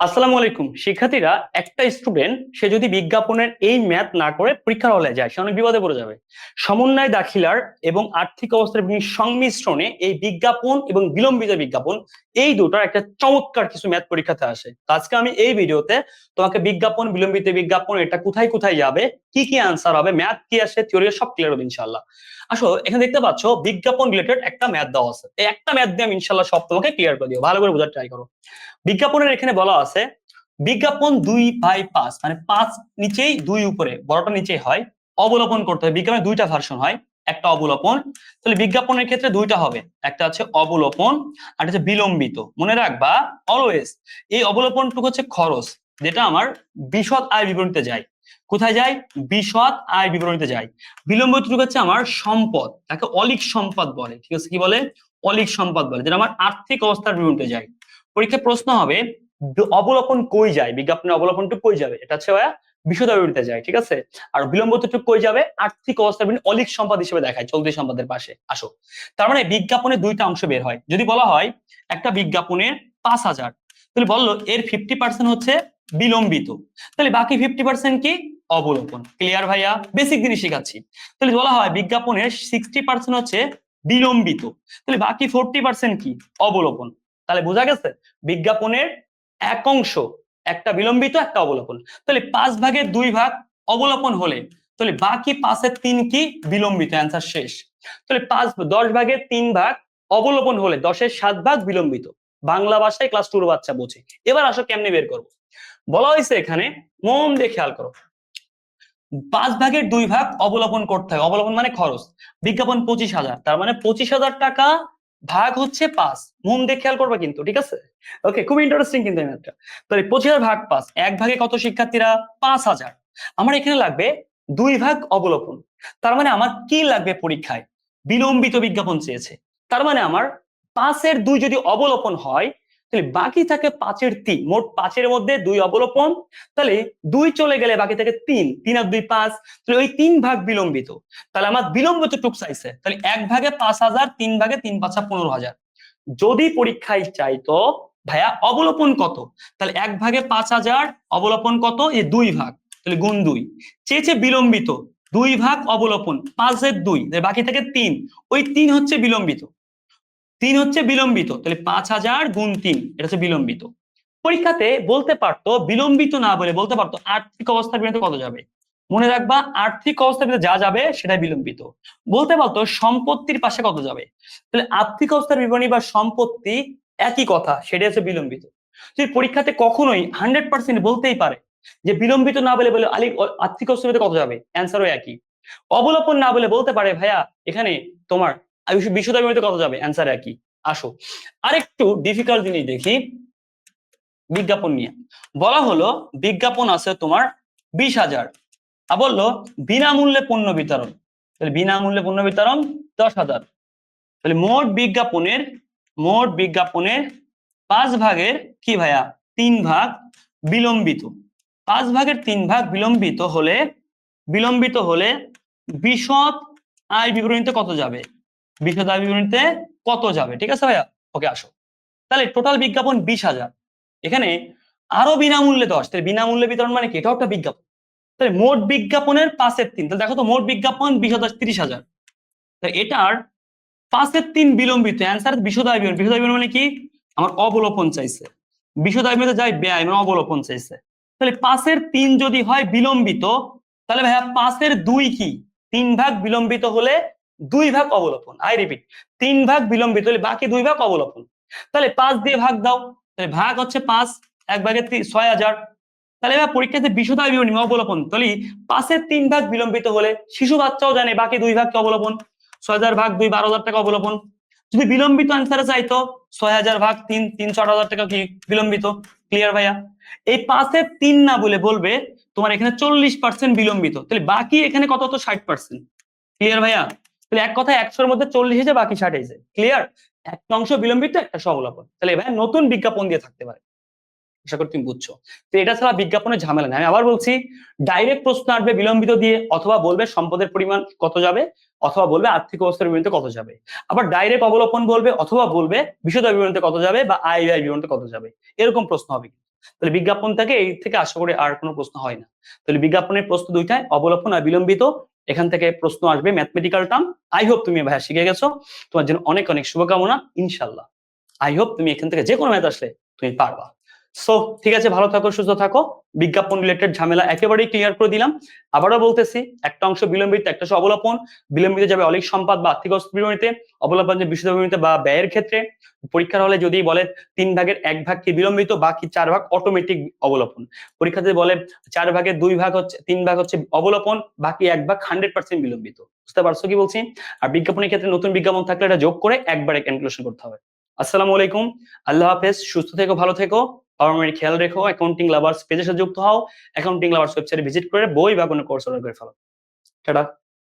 আসসালামু আলাইকুম। শিক্ষার্থীরা, একটা স্টুডেন্ট সে যদি বিজ্ঞাপনের এই ম্যাথ না করে পরীক্ষার হলে যায়, সে অনেক বিপদে পড়ে যাবে। সমন্বয় দাখিলার এবং আর্থিক অবস্থার সংমিশ্রণে এই বিজ্ঞাপন এবং বিলম্বিত বিজ্ঞাপন, এই দুটার একটা চমৎকার কিছু ম্যাথ পরীক্ষাতে আসে। তো আজকে আমি এই ভিডিওতে তোমাকে বিজ্ঞাপন, বিলম্বিত বিজ্ঞাপন, এটা কোথায় কোথায় যাবে, কি কি আনসার হবে ম্যাথ কি আসে থিওরি সব ক্লিয়ার হবে ইনশাল্লাহ আসো, এখানে দেখতে পাচ্ছ, বিজ্ঞাপন রিলেটেড একটা ম্যাথ দেওয়া আছে। এই একটা ম্যাথ দিয়ে আমি ইনশাল্লাহ সব তোমাকে ক্লিয়ার করে দিও ভালো করে বোঝার ট্রাই করো। বিজ্ঞাপনের এখানে বলা বিজ্ঞাপন দুই বাই পাঁচ মানে পাঁচ নিচেই দুই উপরে, বড়টা নিচেই হয় অবলোপন করতে হয় বিজ্ঞাপনের দুইটা ভার্সন হয়, একটা অবলোপন তাহলে বিজ্ঞাপনের ক্ষেত্রে দুইটা হবে, একটা হচ্ছে অবলোপন আর হচ্ছে বিলম্বিত। মনে রাখবা অলওয়েজ এই অবলোপনটুকু হচ্ছে খরচ, যেটা আমার বিশদ আয় বিবরণীতে যায়। কোথায় যায়? বিশদ আয় বিবরণীতে যায়। বিলম্বিতটুকু হচ্ছে আমার সম্পদ, তাকে অলিক সম্পদ বলে। ঠিক আছে, কি বলে? অলিক সম্পদ বলে, যেটা আমার আর্থিক অবস্থার বিবরণীতে যায়। পরীক্ষায় প্রশ্ন হবে অবলোপন কই যায়? বিজ্ঞাপনের অবলোপনটুকু কই যাবে? এটা হচ্ছে ভাইয়া বিশদ বিবরণীতে যায়, ঠিক আছে? আর বিলম্বিতটুকু কই যাবে? আর্থিক অবস্থার অলিক সম্পদ হিসেবে দেখায় চলতি সম্পদের পাশে। আসো। তার মানে বিজ্ঞাপনে দুইটা অংশ বের হয়। যদি বলা হয় একটা বিজ্ঞাপনের পাঁচ হাজার, তাহলে বলল এর ফিফটি পার্সেন্ট হচ্ছে বিলম্বিত। তাহলে বাকি ফিফটি পার্সেন্ট কি? অবলোপন। ক্লিয়ার ভাইয়া? বেসিক জিনিস শেখাচ্ছি। তাহলে বলা হয় বিজ্ঞাপনের সিক্সটি পার্সেন্ট হচ্ছে বিলম্বিত। তাহলে বাকি ফোরটি পার্সেন্ট কি? অবলোপন। তাহলে বোঝা গেছে? বিজ্ঞাপনের এক অংশ, একটা বিলম্বিত, একটা অবলোপন। তাহলে পাঁচ ভাগের দুই ভাগ অবলোপন হলে, তাহলে বাকি পাঁচের তিন কি? বিলম্বিত অ্যান্সার শেষ। তাহলে পাঁচ, দশ ভাগের তিন ভাগ অবলোপন হলে, দশের সাত ভাগ বিলম্বিত। বাংলা ভাষায় ক্লাস টুর বাচ্চা বোঝে। এবার আসো কেমনে বের করব? বলা হয়েছে এখানে, মন দিয়ে খেয়াল করো। পাঁচ ভাগের দুই ভাগ অবলোপন করতে হয়। অবলোপন মানে খরচ। বিজ্ঞাপন পঁচিশ হাজার। তার মানে পঁচিশ হাজার টাকা ভাগ হচ্ছে পাঁচ। মন দিয়ে খেয়াল করবে কিন্তু, ঠিক আছে? ওকে খুব ইন্টারেস্টিং কিন্তু এই ম্যাথটা। তাহলে পঁচিশ ভাগ পাঁচ, এক ভাগে কত শিক্ষার্থীরা? পাঁচ হাজার। আমার এখানে লাগবে দুই ভাগ অবলোপন। তার মানে আমার কি লাগবে পরীক্ষায়? বিলম্বিত বিজ্ঞাপন চেয়েছে। তার মানে আমার পাঁচের দুই যদি অবলোপন হয় তাহলে বাকি থাকে পাঁচের তিন, মোট পাঁচের মধ্যে দুই অবলোপন তাহলে দুই চলে গেলে বাকি থাকে তিন তিন আর দুই পাঁচ, তাহলে ওই তিন ভাগ বিলম্বিত। তাহলে আমার বিলম্বিত টুক চাইছে, তাহলে এক ভাগে পাঁচ হাজার, তিন ভাগে তিন পাঁচা পনেরো হাজার। যদি পরীক্ষায় চাইতো ভাইয়া অবলোপন কত? তাহলে এক ভাগে পাঁচ হাজার অবলোপন কত? এই দুই ভাগ, তাহলে গুণ দুই। চেয়েছে বিলম্বিত, দুই ভাগ অবলোপন পাঁচের দুই বাকি থাকে তিন, ওই তিন হচ্ছে বিলম্বিত। তিন হচ্ছে বিলম্বিত, তাহলে পাঁচ হাজার গুণ তিন, এটা হচ্ছে বিলম্বিত। পরীক্ষাতে বলতে পারতো, বিলম্বিত না বলে বলতে পারতো, আর্থিক অবস্থার বিরুদ্ধে কত যাবে? মনে রাখবা, আর্থিক অবস্থার বিরুদ্ধে যা যাবে সেটাই বিলম্বিত। বলতে পারতো, সম্পত্তির পাশে কত যাবে? তাহলে আর্থিক অবস্থার বিবরণী বা সম্পত্তি একই কথা সেটা হচ্ছে বিলম্বিত। তুই পরীক্ষাতে কখনোই হান্ড্রেড পার্সেন্ট বলতেই পারে যে বিলম্বিত না বলে বলে আলি আর্থিক অবস্থার কত যাবে? অ্যান্সারও একই। অবলোপন না বলে বলতে পারে, ভাইয়া, এখানে তোমার বিশুদ্ধ বিবরণীতে কত যাবে অ্যান্সার একই। আসো। আরেকটু ডিফিকাল্ট জিনিস দেখি। বিজ্ঞাপন নিয়ে। বলা হলো, বিজ্ঞাপন আছে তোমার বিশ হাজার। আর বলল, বিনামূল্যে পণ্য বিতরণ। তাহলে বিনামূল্যে পণ্য বিতরণ, দশ হাজার। তাহলে মোট বিজ্ঞাপনের মোট বিজ্ঞাপনের পাঁচ ভাগের কি ভাইয়া? তিন ভাগ বিলম্বিত। পাঁচ ভাগের তিন ভাগ বিলম্বিত হলে বিলম্বিত হলে বিশদ আয় বিবরণীতে কত যাবে? বিশদ আয় বিবরণীতে কত যাবে? ঠিক আছে ভাইয়া? ওকে, আসো। তাহলে টোটাল বিজ্ঞাপন বিশ হাজার। এখানে আরও বিনামূল্যে দশ। তাহলে বিনামূল্যে বিতরণ মানে কি? এটাও একটা বিজ্ঞাপন। তাহলে মোট বিজ্ঞাপনের পাঁচের তিন। তাহলে দেখো তো, মোট বিজ্ঞাপন বিশ হাজার তিরিশ হাজার। তাহলে এটার পাঁচের তিন বিলম্বিত। অ্যান্সার বিশদায় বিবরণ বিশদায় বিবরণ মানে কি? আমার অবলোপন চাইছে। বিশদায় বিবরণে যাই, ব্যয় মানে অবলোপন চাইছে। তাহলে পাঁচের তিন যদি হয় বিলম্বিত, তাহলে ভাইয়া পাঁচের দুই কি? তিন ভাগ বিলম্বিত হলে দুই ভাগ অবলোপন আই রিপিট তিন ভাগ বিলম্বিত বাকি দুই ভাগ অবলোপন। তাহলে পাঁচ দিয়ে ভাগ দাও, তাহলে ভাগ হচ্ছে পাঁচ, এক ভাগে ছয় হাজার। তাহলে এবার পরীক্ষাতে বিশদায় বিবরণী অবলোপন, তাহলে পাঁচের তিন ভাগ বিলম্বিত হলে শিশু বাচ্চাও জানে বাকি দুই ভাগ কি অবলোপন, ছয় হাজার ভাগ দুই, বারো হাজার টাকা অবলোপন। যদি বিলম্বিত আনসারে চাইতো, ছয় হাজার ভাগ তিন তিন আট হাজার টাকা কি বিলম্বিত? ক্লিয়ার ভাইয়া? এই পাঁচের তিন না বলে বলবে, তোমার এখানে চল্লিশ পার্সেন্ট বিলম্বিত, তাহলে বাকি এখানে কত তো ষাট পার্সেন্ট ক্লিয়ার ভাইয়া? তাহলে এক কথা একশোর মধ্যে চল্লিশ এসে বাকি ষাট এসে ক্লিয়ার একটা অংশ বিলম্বিত, একটা সবলাপন তাহলে ভাইয়া নতুন বিজ্ঞাপন দিয়ে থাকতে পারে। আশা করি তুমি বুঝছ। তো এটা ছাড়া বিজ্ঞাপনের ঝামেলা নেই। আমি আবার বলছি ডাইরেক্ট প্রশ্ন আসবে বিলম্বিত দিয়ে, অথবা বলবে সম্পদের পরিমাণ কত যাবে, অথবা বলবে আর্থিক অবস্থার বিবরণীতে কত যাবে। আবার ডাইরেক্ট অবলোপন বলবে, অথবা বলবে বিশদ বিবরণীতে কত যাবে, বা আয় ব্যয় বিবরণীতে কত যাবে। এরকম প্রশ্ন হবে তাহলে বিজ্ঞাপন থেকে এই থেকে আশা করি আর কোনো প্রশ্ন হয় না। তাহলে বিজ্ঞাপনের প্রশ্ন দুইটাই অবলোপন আর বিলম্বিত এখান থেকে প্রশ্ন আসবে ম্যাথমেটিক্যাল টার্ম আই হোপ তুমি ভাইয়া শিখে গেছো। তোমার জন্য অনেক অনেক শুভকামনা। ইনশাল্লাহ। আই হোপ তুমি এখান থেকে যে কোনো ম্যাথ আসলে তুমি পারবা। সো ঠিক আছে, ভালো থাকো, সুস্থ থাকো। বিজ্ঞাপন রিলেটেড ঝামেলা একেবারেই ক্লিয়ার করে দিলাম। আবারও বলতেছি, একটা অংশ বিলম্বিত, একটা অংশ অবলোপন বিলম্বিত যাবে অলিক সম্পদ বা আর্থিক বিবরণীতে অবলোপন যে বিশুদ্ধ বিবরণীতে বা ব্যয়ের ক্ষেত্রে। পরীক্ষার হলে যদি বলে তিন ভাগের এক ভাগ কি বিলম্বিত, বাকি চার ভাগ অটোমেটিক অবলোপন পরীক্ষাতে বলে চার ভাগের দুই ভাগ হচ্ছে, তিন ভাগ হচ্ছে অবলোপন বাকি এক ভাগ হান্ড্রেড পার্সেন্ট বিলম্বিত। বুঝতে পারছ কি বলছি? আর বিজ্ঞাপনের ক্ষেত্রে নতুন বিজ্ঞাপন থাকলে এটা যোগ করে একবারে ক্যালকুলেশন করতে হবে। আসসালামু আলাইকুম, আল্লাহ হাফেজ, সুস্থ থেকো, ভালো থেকো। আমার খেয়াল রেখো অ্যাকাউন্টিং লাভার্স পেজের সাথে যুক্ত হও অ্যাকাউন্টিং লাভার্স ওয়েবসাইটে ভিজিট করে বই বা কোনো কোর্স অর্ডার করে ফেলো। টাটা।